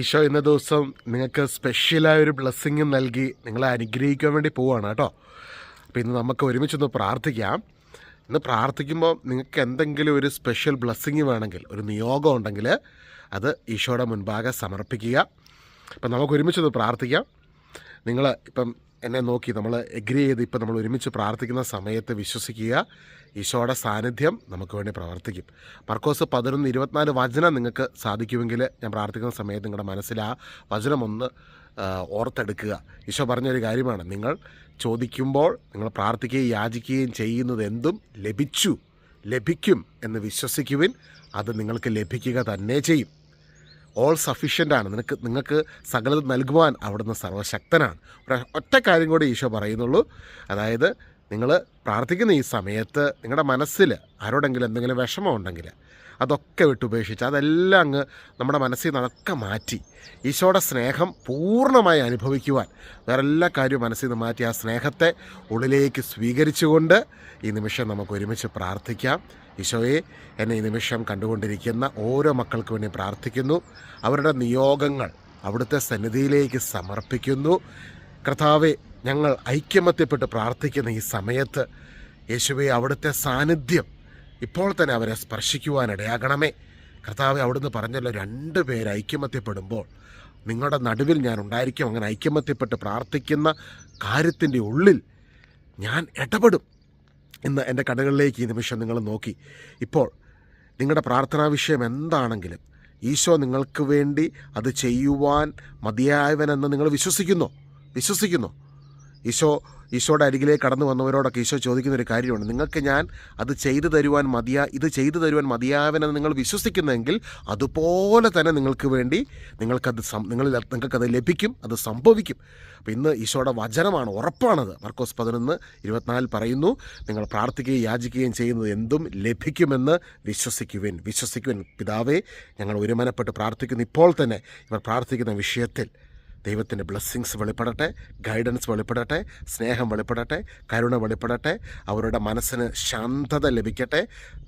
ഈശോ ഇന്ന ദിവസം നിങ്ങൾക്ക് സ്പെഷ്യലായ ഒരു ബ്ലെസ്സിങ് നൽകി നിങ്ങളെ അനുഗ്രഹിക്കാൻ വേണ്ടി പോവാണ് കേട്ടോ. അപ്പോൾ ഇന്ന് നമുക്ക് ഒരുമിച്ചൊന്ന് പ്രാർത്ഥിക്കാം. ഇന്ന് പ്രാർത്ഥിക്കുമ്പോൾ നിങ്ങൾക്ക് എന്തെങ്കിലും ഒരു സ്പെഷ്യൽ ബ്ലെസ്സിങ് വേണമെങ്കിൽ ഒരു നിയോഗം ഉണ്ടെങ്കിൽ അത് ഈശോയുടെ മുൻപാകെ സമർപ്പിക്കുക. അപ്പം നമുക്ക് ഒരുമിച്ചൊന്ന് പ്രാർത്ഥിക്കാം. നിങ്ങൾ ഇപ്പം എന്നെ നോക്കി നമ്മൾ എഗ്രി ചെയ്ത് ഇപ്പം നമ്മൾ ഒരുമിച്ച് പ്രാർത്ഥിക്കുന്ന സമയത്ത് വിശ്വസിക്കുക. ഈശോയുടെ സാന്നിധ്യം നമുക്ക് വേണ്ടി പ്രവർത്തിക്കും. മർക്കോസ് പതിനൊന്ന് ഇരുപത്തിനാല് വചനം നിങ്ങൾക്ക് സാധിക്കുമെങ്കിൽ ഞാൻ പ്രാർത്ഥിക്കുന്ന സമയത്ത് നിങ്ങളുടെ മനസ്സിൽ ആ വചനം ഒന്ന് ഓർത്തെടുക്കുക. ഈശോ പറഞ്ഞൊരു കാര്യമാണ്. നിങ്ങൾ ചോദിക്കുമ്പോൾ നിങ്ങൾ പ്രാർത്ഥിക്കുകയും യാചിക്കുകയും ചെയ്യുന്നത് എന്തും ലഭിച്ചു ലഭിക്കും എന്ന് വിശ്വസിക്കുവിൻ. അത് നിങ്ങൾക്ക് ലഭിക്കുക തന്നെ ചെയ്യും. ഓൾ സഫീഷ്യന്റ് ആണ്. നിനക്ക് നിങ്ങൾക്ക് സകലത് നൽകുവാൻ അവിടുന്ന് സർവശക്തനാണ് ഒറ്റ കാര്യം കൂടി ഈശോ പറയുന്നുള്ളൂ. അതായത് നിങ്ങൾ പ്രാർത്ഥിക്കുന്ന ഈ സമയത്ത് നിങ്ങളുടെ മനസ്സിൽ ആരോടെങ്കിലും എന്തെങ്കിലും വിഷമം ഉണ്ടെങ്കിൽ അതൊക്കെ വിട്ടുപേക്ഷിച്ച് അതെല്ലാം അങ്ങ് നമ്മുടെ മനസ്സിൽ നിന്നൊക്കെ മാറ്റി ഈശോയുടെ സ്നേഹം പൂർണമായി അനുഭവിക്കുവാൻ വേറെ എല്ലാ കാര്യവും മനസ്സിൽ നിന്ന് മാറ്റി ആ സ്നേഹത്തെ ഉള്ളിലേക്ക് സ്വീകരിച്ചുകൊണ്ട് ഈ നിമിഷം നമുക്ക് ഒരുമിച്ച് പ്രാർത്ഥിക്കാം. ഈശോയെ എന്നെ ഈ നിമിഷം കണ്ടുകൊണ്ടിരിക്കുന്ന ഓരോ മക്കൾക്ക് വേണ്ടി പ്രാർത്ഥിക്കുന്നു. അവരുടെ നിയോഗങ്ങൾ അവിടുത്തെ സന്നിധിയിലേക്ക് സമർപ്പിക്കുന്നു. കർത്താവെ ഞങ്ങൾ ഐക്യമത്യപ്പെട്ട് പ്രാർത്ഥിക്കുന്ന ഈ സമയത്ത് യേശുവെ അവിടുത്തെ സാന്നിധ്യം ഇപ്പോൾ തന്നെ അവരെ സ്പർശിക്കുവാനിടയാകണമേ കർത്താവ് അവിടുന്ന് പറഞ്ഞല്ലോ രണ്ട് പേര് ഐക്യമത്യപ്പെടുമ്പോൾ നിങ്ങളുടെ നടുവിൽ ഞാൻ ഉണ്ടായിരിക്കും. അങ്ങനെ ഐക്യമത്യപ്പെട്ട് പ്രാർത്ഥിക്കുന്ന കാര്യത്തിന്റെ ഉള്ളിൽ ഞാൻ ഇടപെടും ഇന്ന് എന്റെ കടകളിലേക്ക് ഈ നിമിഷം നിങ്ങൾ നോക്കി. ഇപ്പോൾ നിങ്ങളുടെ പ്രാർത്ഥനാ വിഷയം എന്താണെങ്കിലും ഈശോ നിങ്ങൾക്ക് വേണ്ടി അത് ചെയ്യുവാൻ മതിയായവനെന്ന് നിങ്ങൾ വിശ്വസിക്കുന്നു. വിശ്വസിക്കുന്നു. ഈശോ ഈശോയുടെ അരികിലേക്ക് കടന്നു വന്നവരോടൊക്കെ ഈശോ ചോദിക്കുന്ന ഒരു കാര്യമുണ്ട്. നിങ്ങൾക്ക് ഞാൻ അത് ചെയ്തു തരുവാൻ മതിയാ ഇത് ചെയ്തു തരുവാൻ മതിയാവനെന്ന് നിങ്ങൾ വിശ്വസിക്കുന്നെങ്കിൽ അതുപോലെ തന്നെ നിങ്ങൾക്ക് വേണ്ടി നിങ്ങൾക്കത് നിങ്ങൾ നിങ്ങൾക്കത് ലഭിക്കും അത് സംഭവിക്കും. അപ്പം ഇന്ന് ഈശോയുടെ വചനമാണ് ഉറപ്പാണത്. മർക്കോസ് പതിനൊന്ന് ഇരുപത്തിനാലിൽ പറയുന്നു നിങ്ങൾ പ്രാർത്ഥിക്കുകയും യാചിക്കുകയും ചെയ്യുന്നത് എന്തും ലഭിക്കുമെന്ന് വിശ്വസിക്കുവിൻ. വിശ്വസിക്കുവിൻ. പിതാവേ ഞങ്ങൾ ഒരുമനപ്പെട്ട് പ്രാർത്ഥിക്കുന്നു ഇപ്പോൾ തന്നെ ഇവർ പ്രാർത്ഥിക്കുന്ന വിഷയത്തിൽ. ദൈവത്തിന്റെ ബ്ലെസ്സിങ്സ് വെളിപ്പെടട്ടെ ഗൈഡൻസ് വെളിപ്പെടട്ടെ സ്നേഹം വെളിപ്പെടട്ടെ കരുണ വെളിപ്പെടട്ടെ അവരുടെ മനസ്സിന് ശാന്തത ലഭിക്കട്ടെ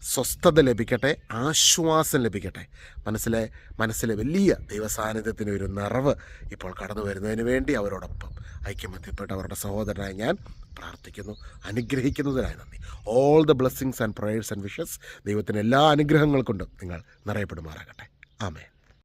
സ്വസ്ഥത ലഭിക്കട്ടെ ആശ്വാസം ലഭിക്കട്ടെ. മനസ്സിലെ മനസ്സിലെ വലിയ ദൈവസാന്നിധ്യത്തിന് ഒരു നിറവ് ഇപ്പോൾ കടന്നു വരുന്നതിന് വേണ്ടി അവരോടൊപ്പം ഐക്യമത്യപ്പെട്ട് അവരുടെ സഹോദരനായി ഞാൻ പ്രാർത്ഥിക്കുന്നു അനുഗ്രഹിക്കുന്നതിനായി നന്ദി. All the blessings and prayers and wishes ദൈവത്തിന്റെ എല്ലാ അനുഗ്രഹങ്ങൾ കൊണ്ടും നിങ്ങൾ നിറയപ്പെടുമാറാകട്ടെ. ആമേ